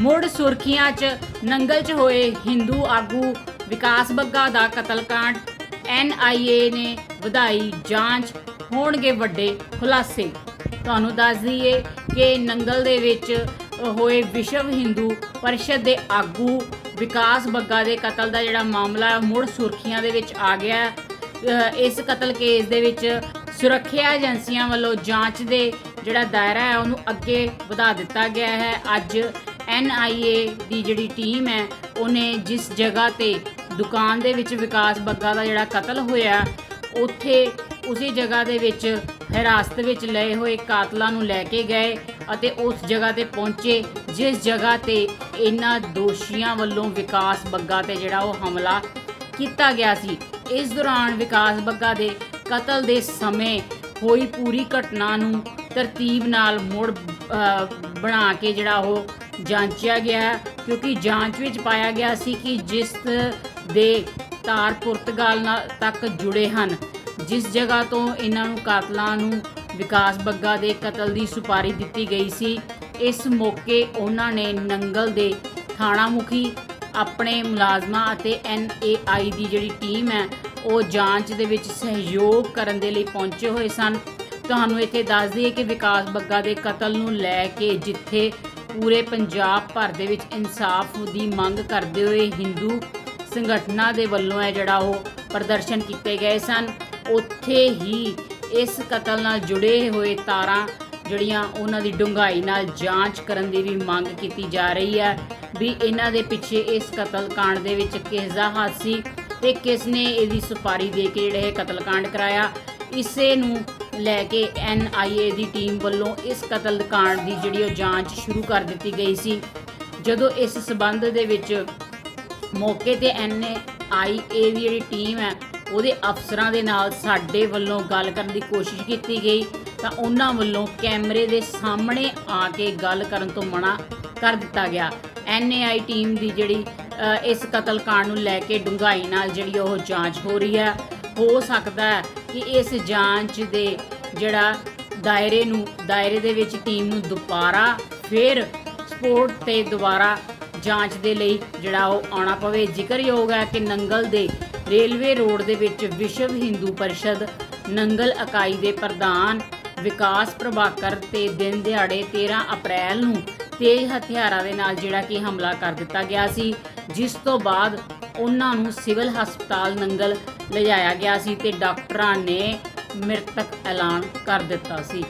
ਮੁੜ ਸੁਰਖੀਆਂ 'ਚ ਨੰਗਲ 'ਚ ਹੋਏ ਹਿੰਦੂ ਆਗੂ ਵਿਕਾਸ ਬੱਗਾ ਦਾ ਕਤਲकांड ਐਨਆਈਏ ਨੇ ਵਧਾਈ ਜਾਂਚ, ਹੋਣਗੇ ਵੱਡੇ ਖੁਲਾਸੇ। ਤੁਹਾਨੂੰ ਦੱਸ ਦਈਏ ਕਿ ਨੰਗਲ ਦੇ ਵਿੱਚ ਹੋਏ ਵਿਸ਼ਵ ਹਿੰਦੂ ਪਰਿਸ਼ਦ ਦੇ ਆਗੂ ਵਿਕਾਸ ਬੱਗਾ ਦੇ ਕਤਲ ਦਾ ਜਿਹੜਾ ਮਾਮਲਾ ਮੁੜ ਸੁਰਖੀਆਂ ਦੇ ਵਿੱਚ ਆ ਗਿਆ। ਇਸ ਕਤਲ ਕੇਸ ਦੇ ਵਿੱਚ ਸੁਰੱਖਿਆ ਏਜੰਸੀਆਂ ਵੱਲੋਂ ਜਾਂਚ ਦੇ ਜਿਹੜਾ ਦਾਇਰਾ ਹੈ, ਉਹਨੂੰ ਅੱਗੇ ਵਧਾ ਦਿੱਤਾ ਗਿਆ ਹੈ। ਅੱਜ ਐਨਆਈਏ ਦੀ ਜਿਹੜੀ ਟੀਮ ਹੈ, ਉਹਨੇ ਜਿਸ ਜਗ੍ਹਾ ਤੇ ਦੁਕਾਨ ਦੇ ਵਿੱਚ ਵਿਕਾਸ ਬੱਗਾ ਦਾ ਜਿਹੜਾ ਕਤਲ ਹੋਇਆ, ਉੱਥੇ ਉਸੇ ਜਗ੍ਹਾ ਦੇ ਵਿੱਚ ਹਿਰਾਸਤ ਵਿੱਚ ਲਏ ਹੋਏ ਕਾਤਲਾਂ ਨੂੰ ਲੈ ਕੇ ਗਏ ਅਤੇ ਉਸ ਜਗ੍ਹਾ ਤੇ ਪਹੁੰਚੇ, ਜਿਸ ਜਗ੍ਹਾ ਤੇ ਇਹਨਾਂ ਦੋਸ਼ੀਆਂ ਵੱਲੋਂ ਵਿਕਾਸ ਬੱਗਾ ਤੇ ਜਿਹੜਾ ਉਹ ਹਮਲਾ ਕੀਤਾ ਗਿਆ ਸੀ। ਇਸ ਦੌਰਾਨ ਵਿਕਾਸ ਬੱਗਾ ਦੇ ਕਤਲ ਦੇ ਸਮੇਂ ਹੋਈ ਪੂਰੀ ਘਟਨਾ ਨੂੰ ਤਰਤੀਬ ਨਾਲ ਮੁੜ ਬਣਾ ਕੇ ਜਿਹੜਾ ਉਹ ਜਾਂਚਿਆ ਗਿਆ ਕਿਉਂਕਿ ਜਾਂਚ ਵਿੱਚ ਪਾਇਆ ਗਿਆ ਸੀ ਕਿ ਜਿਸ ਦੇ ਤਾਰ ਪੁਰਤਗਾਲ ਨਾਲ ਤੱਕ ਜੁੜੇ ਹਨ, ਜਿਸ ਜਗ੍ਹਾ ਤੋਂ ਇਹਨਾਂ ਨੂੰ ਕਾਤਲਾਂ ਨੂੰ ਵਿਕਾਸ ਬੱਗਾ ਦੇ ਕਤਲ ਦੀ ਸੁਪਾਰੀ ਦਿੱਤੀ ਗਈ ਸੀ, ਇਸ ਮੌਕੇ ਉਹਨਾਂ ਨੇ ਨੰਗਲ ਦੇ ਥਾਣਾ ਮੁਖੀ ਆਪਣੇ ਮੁਲਾਜ਼ਮਾਂ ਅਤੇ ਐਨਏਆਈ ਦੀ ਜਿਹੜੀ ਟੀਮ ਹੈ, ਉਹ ਜਾਂਚ ਦੇ ਵਿੱਚ ਸਹਿਯੋਗ ਕਰਨ ਦੇ ਲਈ ਪਹੁੰਚੇ ਹੋਏ ਸਨ। ਤੁਹਾਨੂੰ ਇੱਥੇ ਦੱਸ ਦਈਏ ਕਿ ਵਿਕਾਸ ਬੱਗਾ ਦੇ ਕਤਲ ਨੂੰ ਲੈ ਕੇ ਜਿੱਥੇ ਪੂਰੇ ਪੰਜਾਬ ਭਰ ਦੇ ਵਿੱਚ ਇਨਸਾਫ ਦੀ ਮੰਗ ਕਰਦੇ ਹੋਏ ਹਿੰਦੂ ਸੰਗਠਨਾਂ ਦੇ ਵੱਲੋਂ ਹੈ ਜਿਹੜਾ ਉਹ ਪ੍ਰਦਰਸ਼ਨ ਕੀਤੇ ਗਏ ਸਨ, ਉੱਥੇ ਹੀ ਇਸ ਕਤਲ ਨਾਲ ਜੁੜੇ ਹੋਏ ਤਾਰਾਂ ਜਿਹੜੀਆਂ ਉਹਨਾਂ ਦੀ ਡੁੰਗਾਈ ਨਾਲ ਜਾਂਚ ਕਰਨ ਦੀ ਵੀ ਮੰਗ ਕੀਤੀ ਜਾ ਰਹੀ ਹੈ ਵੀ ਇਹਨਾਂ ਦੇ ਪਿੱਛੇ ਇਸ ਕਤਲ ਕਾਂਡ ਦੇ ਵਿੱਚ ਕਿਸ ਦਾ ਹੱਥ ਸੀ ਤੇ ਕਿਸ ਨੇ ਇਹਦੀ ਸੁਪਾਰੀ ਦੇ ਕੇ ਜਿਹੜਾ ਇਹ ਕਤਲ ਕਾਂਡ ਕਰਾਇਆ। ਇਸੇ ਨੂੰ ਲੈ ਕੇ N I A the team ਵੱਲੋਂ ਇਸ ਕਤਲ ਕਾਂਡ ਦੀ ਜਿਹੜੀ ਉਹ ਜਾਂਚ ਸ਼ੁਰੂ ਕਰ ਦਿੱਤੀ ਗਈ ਸੀ। ਜਦੋਂ ਇਸ ਸਬੰਧ ਦੇ ਵਿੱਚ ਮੌਕੇ ਤੇ ਐਨ ਆਈ ਏ ਦੀ ਜਿਹੜੀ ਟੀਮ ਹੈ, ਉਹਦੇ ਅਫਸਰਾਂ ਦੇ ਨਾਲ ਸਾਡੇ ਵੱਲੋਂ ਗੱਲ ਕਰਨ ਦੀ ਕੋਸ਼ਿਸ਼ ਕੀਤੀ ਗਈ ਤਾਂ ਉਹਨਾਂ ਵੱਲੋਂ ਕੈਮਰੇ ਦੇ ਸਾਹਮਣੇ ਆ ਕੇ ਗੱਲ ਕਰਨ ਤੋਂ ਮਨਾ ਕਰ ਦਿੱਤਾ ਗਿਆ। ਐੱਨ ਏ ਆਈ ਟੀਮ ਦੀ ਜਿਹੜੀ ਇਸ ਕਤਲ ਕਾਂਡ ਨੂੰ ਲੈ ਕੇ ਡੂੰਘਾਈ ਨਾਲ ਜਿਹੜੀ ਉਹ ਜਾਂਚ ਹੋ ਰਹੀ ਹੈ। ਹੋ ਸਕਦਾ ਹੈ ਕਿ ਇਸ ਜਾਂਚ ਦੇ ਜਿਹੜਾ ਦਾਇਰੇ ਨੂੰ, ਦਾਇਰੇ ਦੇ ਵਿੱਚ ਟੀਮ ਨੂੰ ਦੁਬਾਰਾ ਫਿਰ ਸਪੋਰਟ ਤੇ ਦੁਬਾਰਾ ਜਾਂਚ ਦੇ ਲਈ ਜਿਹੜਾ ਉਹ ਆਉਣਾ ਪਵੇ। ਜ਼ਿਕਰਯੋਗ ਹੈ ਕਿ ਨੰਗਲ ਦੇ ਰੇਲਵੇ ਰੋਡ ਦੇ ਵਿੱਚ ਵਿਸ਼ਵ ਹਿੰਦੂ ਪਰਿਸ਼ਦ ਨੰਗਲ ਇਕਾਈ ਦੇ ਪ੍ਰਧਾਨ ਵਿਕਾਸ ਪ੍ਰਭਾਕਰ ਤੇ ਦਿਨ ਦਿਹਾੜੇ 13 ਅਪ੍ਰੈਲ ਨੂੰ ਤੇਜ਼ ਹਥਿਆਰਾਂ ਦੇ ਨਾਲ ਜਿਹੜਾ ਕਿ ਹਮਲਾ ਕਰ ਦਿੱਤਾ ਗਿਆ ਸੀ, ਜਿਸ ਤੋਂ ਬਾਅਦ ਉਹਨਾਂ ਨੂੰ ਸਿਵਲ ਹਸਪਤਾਲ ਨੰਗਲ ਲਿਜਾਇਆ ਗਿਆ ਸੀ ਤੇ ਡਾਕਟਰਾਂ ਨੇ ਮ੍ਰਿਤਕ ਐਲਾਨ ਕਰ ਦਿੱਤਾ ਸੀ।